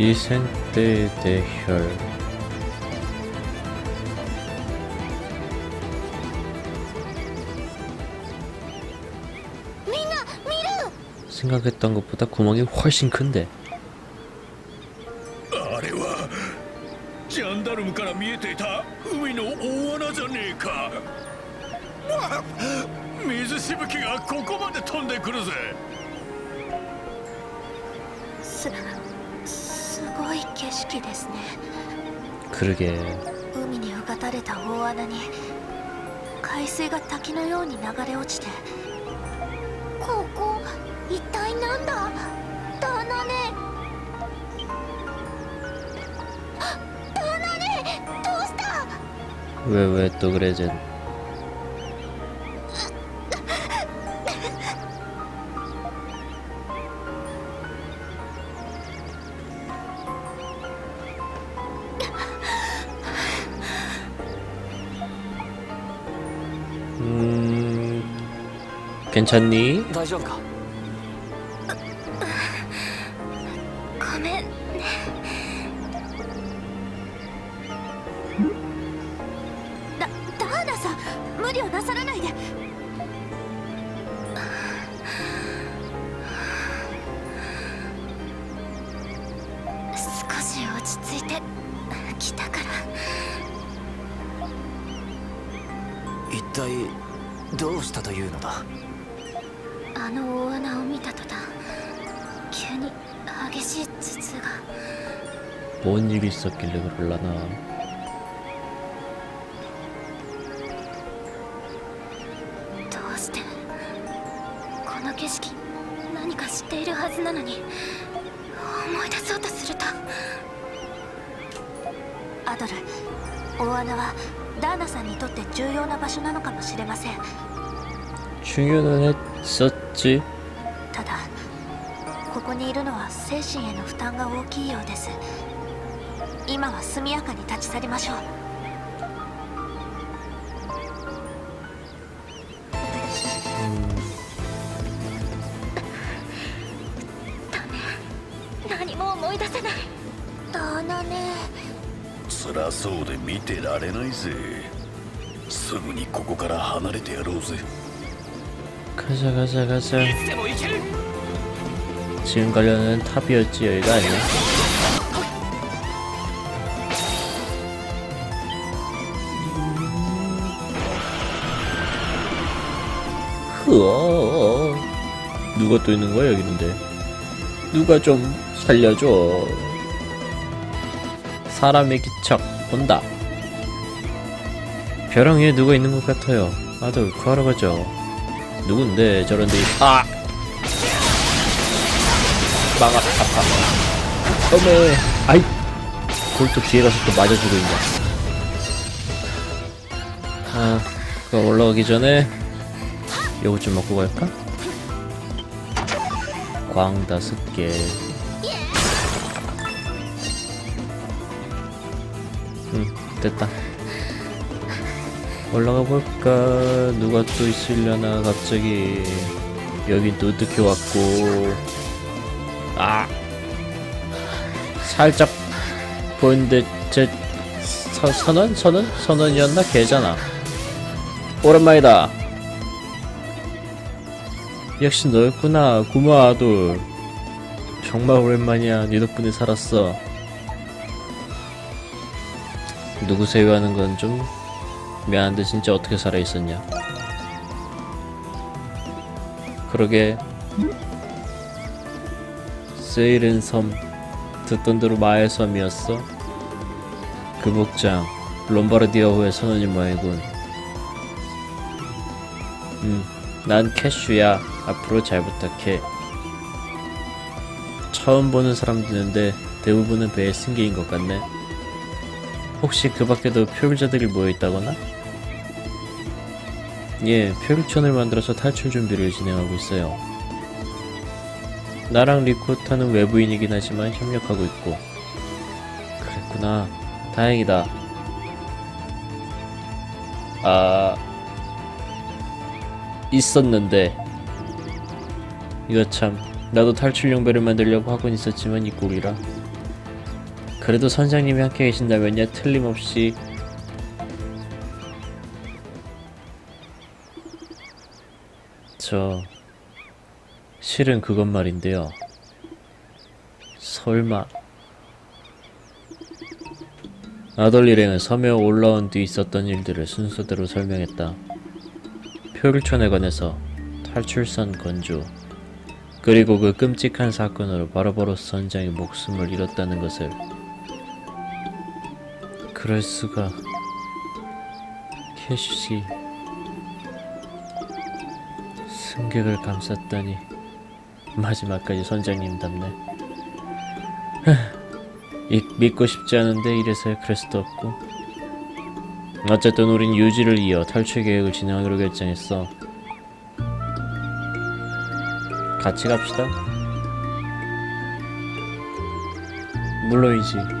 기생대 대혈 생각했던 것보다 구멍이 훨씬 큰데 あれはジャンダルムから見えていた海の大穴じゃねえかわ水しぶきがここまで飛んでくるぜすすご い景色ですね 그러게 海に浮かたれた大穴に海水が滝のように流れ落ちてここ一体なんだダーナネあダーナネどうした 왜 왜 또 그래 쟤 괜찮니? 大丈夫かごめんねダダーナさん無理をなさらないで少し落ち着いてきたから一体どうしたというのだ あの大穴を見た途端急に激しい頭痛が 뭔 일이 있었길래 그럴라나 どうしてこの景色何か知っているはずなのに思い出そうとするとアドル大穴はダーナさんにとって重要な場所なのかもしれません 中だねそっち？ただここにいるのは精神への負担が大きいようです。今は速やかに立ち去りましょう。何も思い出せない。だなね。辛そうで見てられないぜ。すぐにここから離れてやろうぜ。 가자 가자 가자. 뭐 지금 가려는 탑이었지 여기가 아니야? 흐어 어, 어. 누가 또 있는 거야 여기 있는데? 누가 좀 살려줘. 사람의 기척 온다. 벼랑 위에 누가 있는 것 같아요. 아들 구하러 가죠. 누군데 저런 데 있... 아! 막아 아파 어메 아이 그걸 또 뒤에 가서 또 맞아주고 있냐 아 그거 올라가기 전에 요거 좀 먹고 갈까? 광 다섯 개 응, 됐다. 올라가 볼까? 누가 또 있으려나, 갑자기. 여긴 또 어떻게 왔고. 아! 살짝 보이는데, 제, 서, 선원? 선원? 선원이었나? 걔잖아. 오랜만이다. 역시 너였구나. 고마워, 아돌. 정말 오랜만이야. 네 덕분에 살았어. 누구세요 하는 건좀 미안한데 진짜 어떻게 살아있었냐? 그러게. 세일은 섬 듣던 대로 마의 섬이었어? 그 복장 롬바르디아호의 선원님 모양이군. 음난 캐슈야. 앞으로 잘 부탁해. 처음 보는 사람들인데 대부분은 배에 승객인 것 같네 혹시 그 밖에도 표류자들이 모여있다거나? 예, 표류촌을 만들어서 탈출 준비를 진행하고 있어요. 나랑 리코타는 외부인이긴 하지만 협력하고 있고. 그랬구나. 다행이다. 아, 있었는데. 이거 참, 나도 탈출 용 배를 만들려고 하곤 있었지만 이 꼴이라. 그래도 선장님이 함께 계신다면요 틀림없이 저 실은 그것 말인데요. 설마 아덜 일행은 섬에 올라온 뒤 있었던 일들을 순서대로 설명했다. 표류촌에 관해서 탈출선 건조 그리고 그 끔찍한 사건으로 바로바로 선장이 목숨을 잃었다는 것을 그럴 수가. 캐시 승객을 감쌌다니 마지막까지 선장님답네. 이, 믿고 싶지 않은데 이래서야 그럴 수도 없고. 어쨌든 우린 유지를 이어 탈출 계획을 진행하기로 결정했어. 같이 갑시다. 물론이지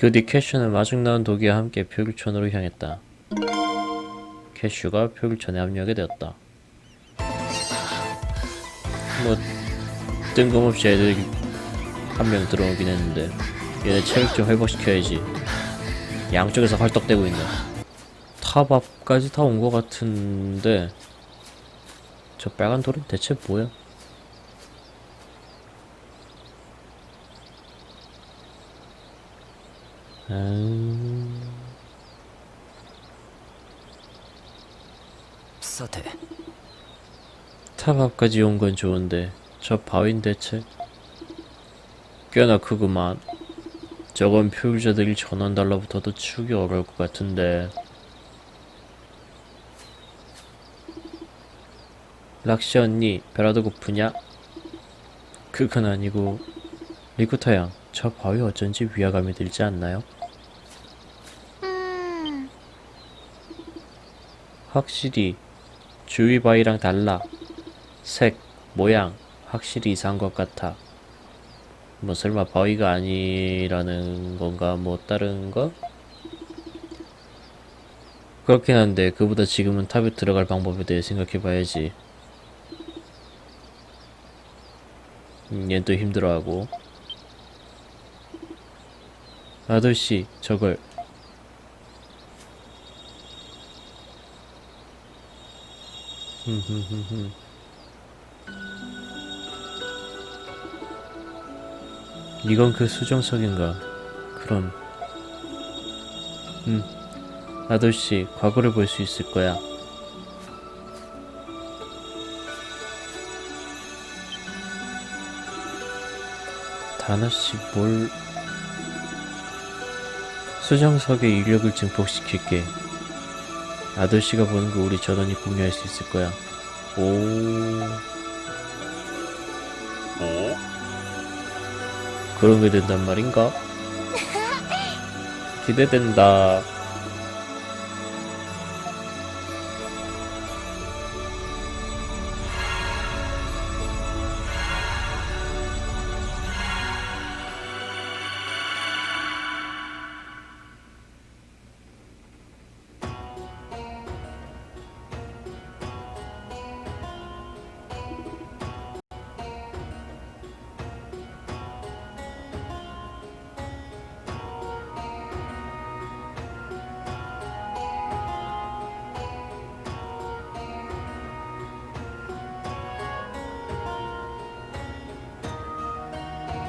그뒤 캐슈는 마중 나온 도기와 함께 표류촌으로 향했다. 캐슈가 표류촌에 합류하게 되었다. 뭐 뜬금없이 애들이 한 명 들어오긴 했는데 얘네 체력 좀 회복시켜야지. 양쪽에서 헐떡대고 있네. 탑 앞까지 다 온 것 같은데 저 빨간 돌은 대체 뭐야? さて탑 앞까지 온 건 좋은데 저 바위는 대체 꽤나 크구만. 저건 표류자들이 전원 달러붙어도 치우기 어려울 것 같은데. 락시 언니 배라도 고프냐? 그건 아니고 리쿠타 양 저 바위 어쩐지 위화감이 들지 않나요? 확실히 주위 바위랑 달라. 색, 모양 확실히 이상한 것 같아. 뭐 설마 바위가 아니라는 건가? 뭐 다른 거? 그렇긴 한데 그보다 지금은 탑에 들어갈 방법에 대해 생각해 봐야지. 음, 얜또 힘들어하고. 아저씨, 저걸 이건 그 수정석인가? 그럼, 음, 아저씨 과거를 볼 수 있을 거야. 다나씨 뭘? 수정석의 인력을 증폭시킬게. 아저씨가 보는 거 우리 전원이 공유할 수 있을 거야. 오. 오 그런 게 된단 말인가? 기대된다.